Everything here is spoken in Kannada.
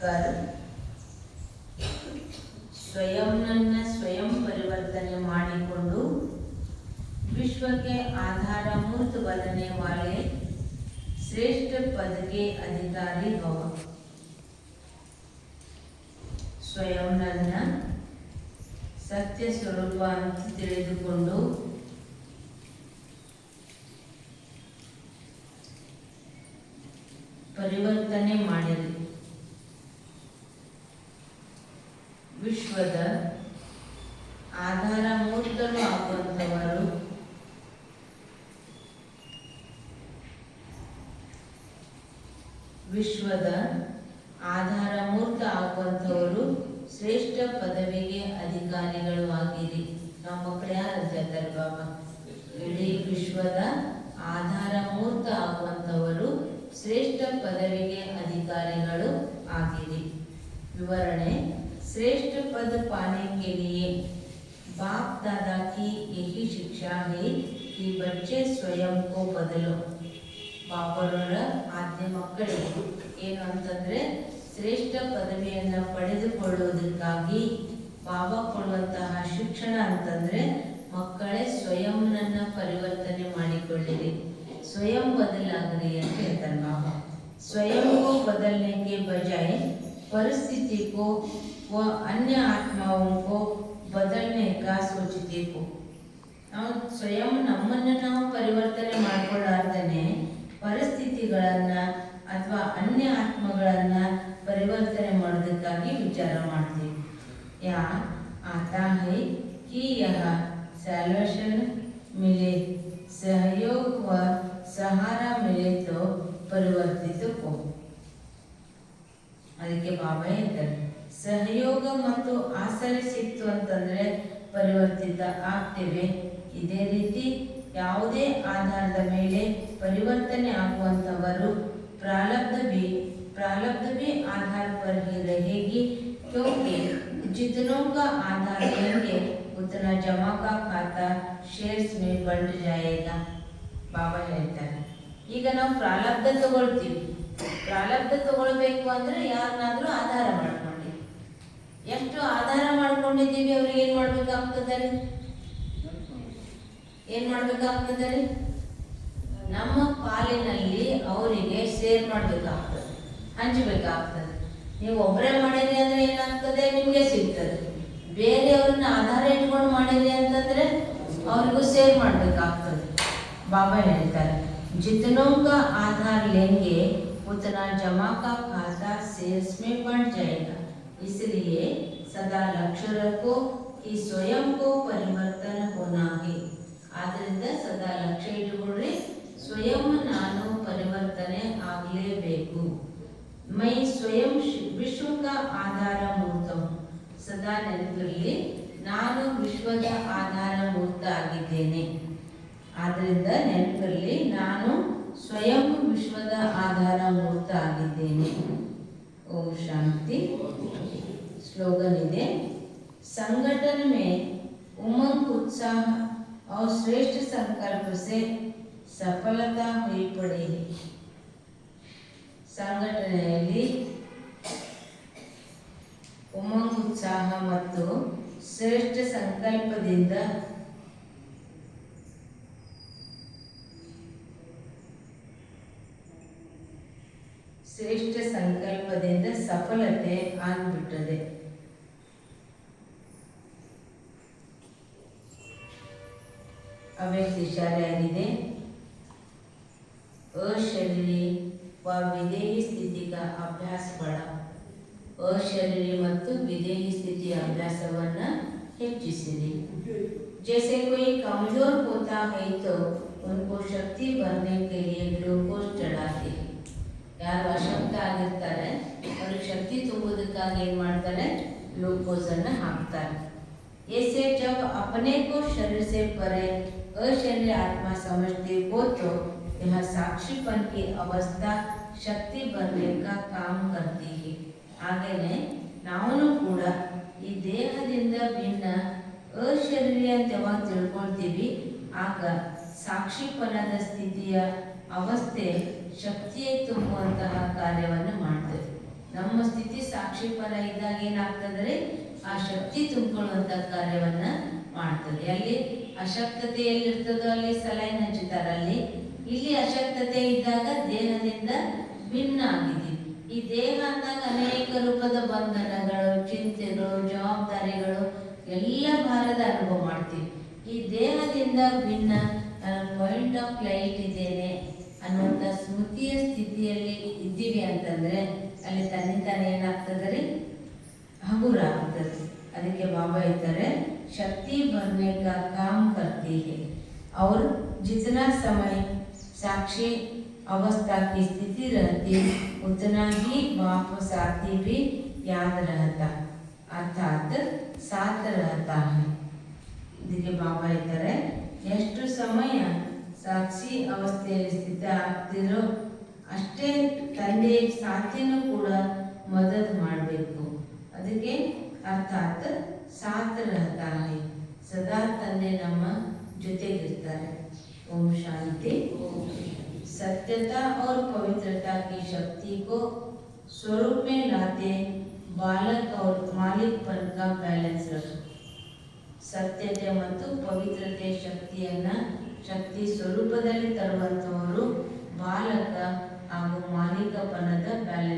ಕರ್ ಸ್ವಯಂನನ್ನ ಸ್ವಯಂ ಪರಿವರ್ತನೆ ಮಾಡಿಕೊಂಡು ವಿಶ್ವಕ್ಕೆ ಆಧಾರ ಮೂರ್ತುವಲನೆ ವಾಲೆ ಶ್ರೇಷ್ಠ ಪದಕ್ಕೆ ಅಧಿಕಾರಿ ಸ್ವಯಂ ಸ್ವಯಂನನ್ನ ಸತ್ಯ ಸ್ವರೂಪ ಅಂತ ತಿಳಿದುಕೊಂಡು ಪರಿವರ್ತನೆ ಮಾಡಿದೆ ಯುಗದ ಆಧಾರ ಮೂರ್ತರು ಆಗುವಂಥವರು ವಿಶ್ವದ ಆಧಾರ ಮೂರ್ತ ಆಗುವಂಥವರು ಶ್ರೇಷ್ಠ ಪದವಿಗೆ ಅಧಿಕಾರಿಗಳು ಆಗಿರಿ. ನಮ್ಮ ಪ್ರಯಾಣ ಬಾಬಾ ಇಡೀ ವಿಶ್ವದ ಆಧಾರ ಮೂರ್ತ ಆಗುವಂಥವರು ಶ್ರೇಷ್ಠ ಪದವಿಗೆ ಅಧಿಕಾರಿಗಳು ಆಗಿರಿ. ವಿವರಣೆ श्रेष्ठ पद पाने के लिए बाप दादा की यही शिक्षा है कि बच्चे स्वयं को बदलो ಬಾಬರವರ ಆಜ್ಞೆ ಮಕ್ಕಳಿಗೆ ಏನು ಅಂತಂದ್ರೆ ಶ್ರೇಷ್ಠ ಪದವಿಯನ್ನ ಪಡೆದುಕೊಳ್ಳುವುದಕ್ಕಾಗಿ ಬಾಬಾ ಕೊಡುವಂತಹ ಶಿಕ್ಷಣ ಅಂತಂದ್ರೆ ಮಕ್ಕಳೇ ಸ್ವಯಂನನ್ನ ಪರಿವರ್ತನೆ ಮಾಡಿಕೊಳ್ಳಿರಿ ಸ್ವಯಂ ಬದಲಾಗರಿ ಅಂತ ಹೇಳ್ತಾರೆ ಬಾಬಾ स्वयं को बदलने के बजाय परिस्थिति को व अन्य आत्माओं को बदलने का सोचते हो स्वयं नमन ना परिवर्तने अथवा अन्य आत्म परिवर्तने विचार मिले सहयोग व सहारा मिले तो परिवर्तित तो होगा ಅದಕ್ಕೆ ಬಾಬಾ ಹೇಳ್ತಾರೆ ಸಹಯೋಗ ಮತ್ತು ಆಸರೆ ಸಿಕ್ತು ಅಂತಂದ್ರೆ ಪರಿವರ್ತಿತ ಆಗ್ತೇವೆ ಇದೇ ರೀತಿ ಯಾವುದೇ ಆಧಾರದ ಮೇಲೆ ಪರಿವರ್ತನೆ ಆಗುವಂತವರು प्रारब्ध भी प्रारब्ध भी आधार पर ही रहेगी क्योंकि जितनों का आधार लेंगे उतना जमा का खाता शेयर्स में बंट जाएगा ಬಾಬಾ ಹೇಳ್ತಾರೆ ಈಗ ನಾವು ಪ್ರಾರಬ್ಧ ತಗೊಳ್ತೀವಿ ಪ್ರಾಲಬ್ಧ ತಗೊಳ್ಬೇಕು ಅಂದ್ರೆ ಯಾರನ್ನಾದ್ರೂ ಆಧಾರ ಮಾಡ್ಕೊಂಡಿ ಎಷ್ಟು ಆಧಾರ ಮಾಡ್ಕೊಂಡಿದ್ದೀವಿ ಅವ್ರಿಗೆ ಏನ್ ಮಾಡ್ಬೇಕಾಗ್ತದೆ? ಏನ್ ಮಾಡ್ಬೇಕಾಗ್ತದೆ? ನಮ್ಮ ಪಾಲಿನಲ್ಲಿ ಅವರಿಗೆ ಶೇರ್ ಮಾಡ್ಬೇಕಾಗ್ತದೆ, ಹಂಚಬೇಕಾಗ್ತದೆ. ನೀವು ಒಬ್ಬರೇ ಮಾಡಿದ್ರಿ ಅಂದ್ರೆ ಏನಾಗ್ತದೆ? ನಿಮ್ಗೆ ಸಿಗ್ತದೆ. ಬೇರೆಯವ್ರನ್ನ ಆಧಾರ ಇಟ್ಕೊಂಡು ಮಾಡಿದ್ರಿ ಅಂತಂದ್ರೆ ಅವ್ರಿಗೂ ಸೇರ್ ಮಾಡ್ಬೇಕಾಗ್ತದೆ. ಬಾಬಾ ಹೇಳ್ತಾರೆ ಜಿತನೋ ಆಧಾರ್ ಲೆಂಗೆ उतना जमा का खाता सेल्स में बढ़ जाएगा इसलिए सदा लक्ष्य रखो कि स्वयं को परिवर्तन होना है ಆದ್ದರಿಂದ ಸದಾ ಲಕ್ಷ್ಯ ಇಟ್ಟುಕೊಳ್ಳಿ ಸ್ವಯಂ ನಾನು ಪರಿವರ್ತನೆ ಆಗಲೇಬೇಕು ಮೈ ಸ್ವಯಂ ಶಿ- ವಿಶ್ವಕ ಆಧಾರ ಮೂರ್ತ ಸದಾ ನೆನಪಿರಲಿ ನಾನು ವಿಶ್ವದ ಆಧಾರ ಮೂರ್ತ ಆಗಿದ್ದೇನೆ ಆದ್ದರಿಂದ ನೆನಪಿರಲಿ ನಾನು ಸ್ವಯಂ ವಿಶ್ವದ ಆಧಾರ ಮೂರ್ತ ಆಗಿದ್ದೇನೆ ಓಂ ಶಾಂತಿ स्लोगन ಇದೆ संगठन में उमंग उत्साह और श्रेष्ठ संकल्प से सफलता हुई पड़ेगी ಸಂಘಟನೆಯಲ್ಲಿ ಉಮಂಗ್ ಉತ್ಸಾಹ ಮತ್ತು ಶ್ರೇಷ್ಠ ಸಂಕಲ್ಪದಿಂದ ಶ್ರೇಷ್ಠ ಪದೇಪದೇಂದ ಸಫಲತೆ ಆಗ್ಬಿಟ್ಟದೆ. ಅವೇಕ್ ಇಶಾರೆಯಾಗಿದೆ ಅಶರೀರಿ ವ ವಿಧೇಯಿ ಸ್ಥಿತಿಗ ಅಭ್ಯಾಸ ಬಡ ಅಶರೀರಿ ಮತ್ತು ವಿಧೇಯಿ ಸ್ಥಿತಿಯ ಅಭ್ಯಾಸವನ್ನು ಹೆಚ್ಚಿಸಿರಿ जैसे कोई कमजोर होता है तो उनको शक्ति भरने के लिए ग्लूकोज चढ़ाते हैं यार ಆಗಿರ್ತಾರೆ ಅವ್ರಿಗೆ ಶಕ್ತಿ ತುಂಬುವುದಕ್ಕಾಗಿ ಏನು ಮಾಡ್ತಾರೆ ಗ್ಲೂಕೋಸ್ ಅನ್ನು ಹಾಕ್ತಾರೆ ऐसे जब अपने को शरीर से परे अशरीर आत्मा समझते हो तो यह साक्षीपन की अवस्था शक्ति बनने का काम करती है ಹಾಗೇನೆ ನಾವು ಕೂಡ ಈ ದೇಹದಿಂದ ಭಿನ್ನ ಅಶರೀರಿ ಅಂತ ಯಾವಾಗ ತಿಳ್ಕೊಳ್ತೀವಿ ಆಗ ಸಾಕ್ಷಿಪನದ ಸ್ಥಿತಿಯ ಅವಸ್ಥೆ ಶಕ್ತಿಯೇ ತುಂಬುವಂತಹ ಕಾರ್ಯವನ್ನು ಮಾಡ್ತದೆ. ನಮ್ಮ ಸ್ಥಿತಿ ಸಾಕ್ಷಿಪರ ಇದ್ದಾಗ ಏನಾಗ್ತದ್ರೆ ಆ ಶಕ್ತಿ ತುಂಬಿಕೊಳ್ಳುವಂತ ಕಾರ್ಯವನ್ನ ಮಾಡ್ತದೆ. ಅಲ್ಲಿ ಅಶಕ್ತತೆ ಎಲ್ಲಿರ್ತದೋ ಅಲ್ಲಿ ಸಲೈನ್ ಹಚ್ಚುತ್ತಾರೆ ಇಲ್ಲಿ ಅಶಕ್ತತೆ ಇದ್ದಾಗ ದೇಹದಿಂದ ಭಿನ್ನ ಆಗಿದೆ ಈ ದೇಹ ಅಂದಾಗ ಅನೇಕ ರೂಪದ ಬಂಧನಗಳು, ಚಿಂತೆಗಳು, ಜವಾಬ್ದಾರಿಗಳು ಎಲ್ಲ ಭಾರದ ಅನುಭವ ಮಾಡ್ತೀವಿ. ಈ ದೇಹದಿಂದ ಭಿನ್ನ ಪಾಯಿಂಟ್ ಆಫ್ ಲೈಟ್ ಇದ್ದೇನೆ. ಅನ್ನುವಂಥ ಸ್ಮೃತಿಯ ಸ್ಥಿತಿಯಲ್ಲಿ ಇದ್ದೀವಿ ಅಂತಂದ್ರೆ ಅಲ್ಲಿ ತನ್ನಿಂತಾನೆ ಏನಾಗ್ತದೆ ರೀ ಹಗುರ ಆಗ್ತದೆ ಅದಕ್ಕೆ ಬಾಬಾ ಹೇಳ್ತಾರೆ शक्ति भरने का काम करती है और जितना समय साक्षी अवस्था की स्थिति रहती उतना ही वापस आती भी याद रहता अर्थात साथ रहता है ಇದಕ್ಕೆ ಬಾಬಾ ಹೇಳ್ತಾರೆ ಎಷ್ಟು ಸಮಯ ಸಾಕ್ಷಿ ಅವಸ್ಥೆಯಲ್ಲಿ ಸ್ಥಿತ ಆಗ್ತಿರೋ ಅಷ್ಟೇ ತಂದೆ ಸಾಥಿನೂ ಕೂಡ ಮದದ್ ಮಾಡಬೇಕು ಅದಕ್ಕೆ ಅರ್ಥಾತ್ ಸಾತ್ ರಹತಾ ಹೈ ಸದಾ ತಂದೆ ನಮ್ಮ ಜೊತೆಗಿರ್ತಾರೆ ಓಂ ಶಾಂತಿ सत्यता और पवित्रता की शक्ति को स्वरूप में लाते बालक और मालिकपन का बैलेंस रखो ಸತ್ಯತೆ ಮತ್ತು ಪವಿತ್ರತೆ ಶಕ್ತಿಯನ್ನ ಶಕ್ತಿ ಸ್ವರೂಪದಲ್ಲಿ ತರುವಂತವರು ಬಾಲಕ ಹಾಗೂ ಮಾಲೀಕಪನದ ಬ್ಯಾಲೆನ್ಸ್